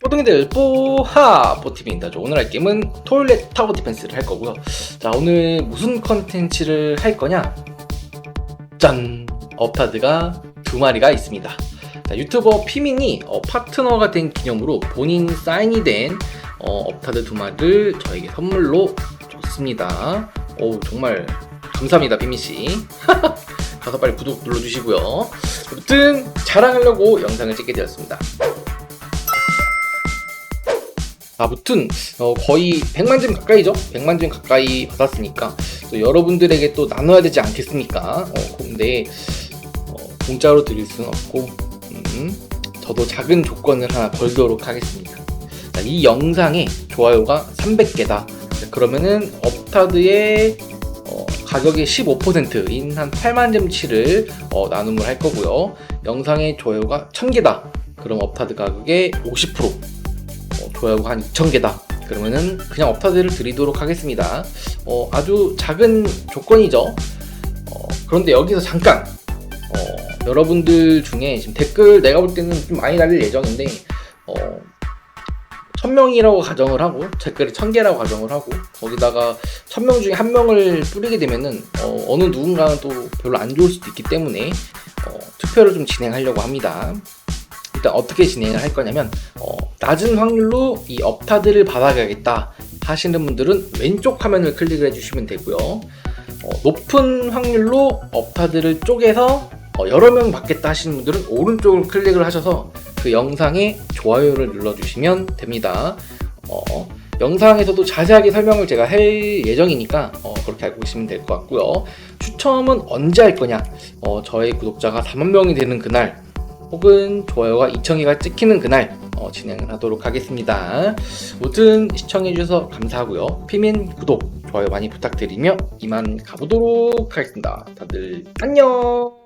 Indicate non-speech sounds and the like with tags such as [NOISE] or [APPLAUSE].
뽀둥이들 뽀하 뽀TV입니다. 오늘 할 게임은 토일렛 타워 디펜스를 할 거고요. 자 오늘 무슨 컨텐츠를 할 거냐? 짠! 업타드가 두 마리가 있습니다. 자, 유튜버 피민이 어, 파트너가 된 기념으로 본인 사인이 된 어, 업타드 두 마리를 저에게 선물로 줬습니다. 오 정말 감사합니다 피민 씨. [LAUGHS] 가서 빨리 구독 눌러주시고요. 아무튼 자랑하려고 영상을 찍게 되었습니다. 아무튼 어, 거의 100만 점 가까이죠? 100만 점 가까이 받았으니까 또 여러분들에게 또 나눠야 되지 않겠습니까? 어, 근데 어, 공짜로 드릴 수는 없고 음, 저도 작은 조건을 하나 걸도록 하겠습니다. 자, 이 영상에 좋아요가 300개다. 그러면은 업타드의 어, 가격의 15%인 한 8만 점치를 어, 나눔을 할 거고요. 영상에 좋아요가 1000개다. 그럼 업타드 가격의 50% 어, 좋아요가 한 2,000개다. 그러면은 그냥 업타드를 드리도록 하겠습니다. 어, 아주 작은 조건이죠. 어, 그런데 여기서 잠깐 어, 여러분들 중에 지금 댓글 내가 볼 때는 좀 많이 달릴 예정인데 어, 1000명이라고 가정을 하고 댓글이 1000개라고 가정을 하고 거기다가 1000명 중에 한 명을 뿌리게 되면은 어, 느 누군가는 또 별로 안 좋을 수도 있기 때문에 어, 투표를 좀 진행하려고 합니다. 일단 어떻게 진행을 할 거냐면 어, 낮은 확률로 이 업타드를 받아가겠다 하시는 분들은 왼쪽 화면을 클릭을 해주시면 되고요. 어, 높은 확률로 업타드를 쪼개서 어, 여러 명 받겠다 하시는 분들은 오른쪽을 클릭을 하셔서 그 영상에 좋아요를 눌러주시면 됩니다. 어, 영상에서도 자세하게 설명을 제가 할 예정이니까 어, 그렇게 알고 계시면 될 것 같고요. 추첨은 언제 할 거냐? 어, 저의 구독자가 4만 명이 되는 그날 혹은 좋아요가 2,000개가 찍히는 그날 어, 진행을 하도록 하겠습니다. 아무튼 시청해주셔서 감사하고요. 피민 구독, 좋아요 많이 부탁드리며 이만 가보도록 하겠습니다. 다들 안녕!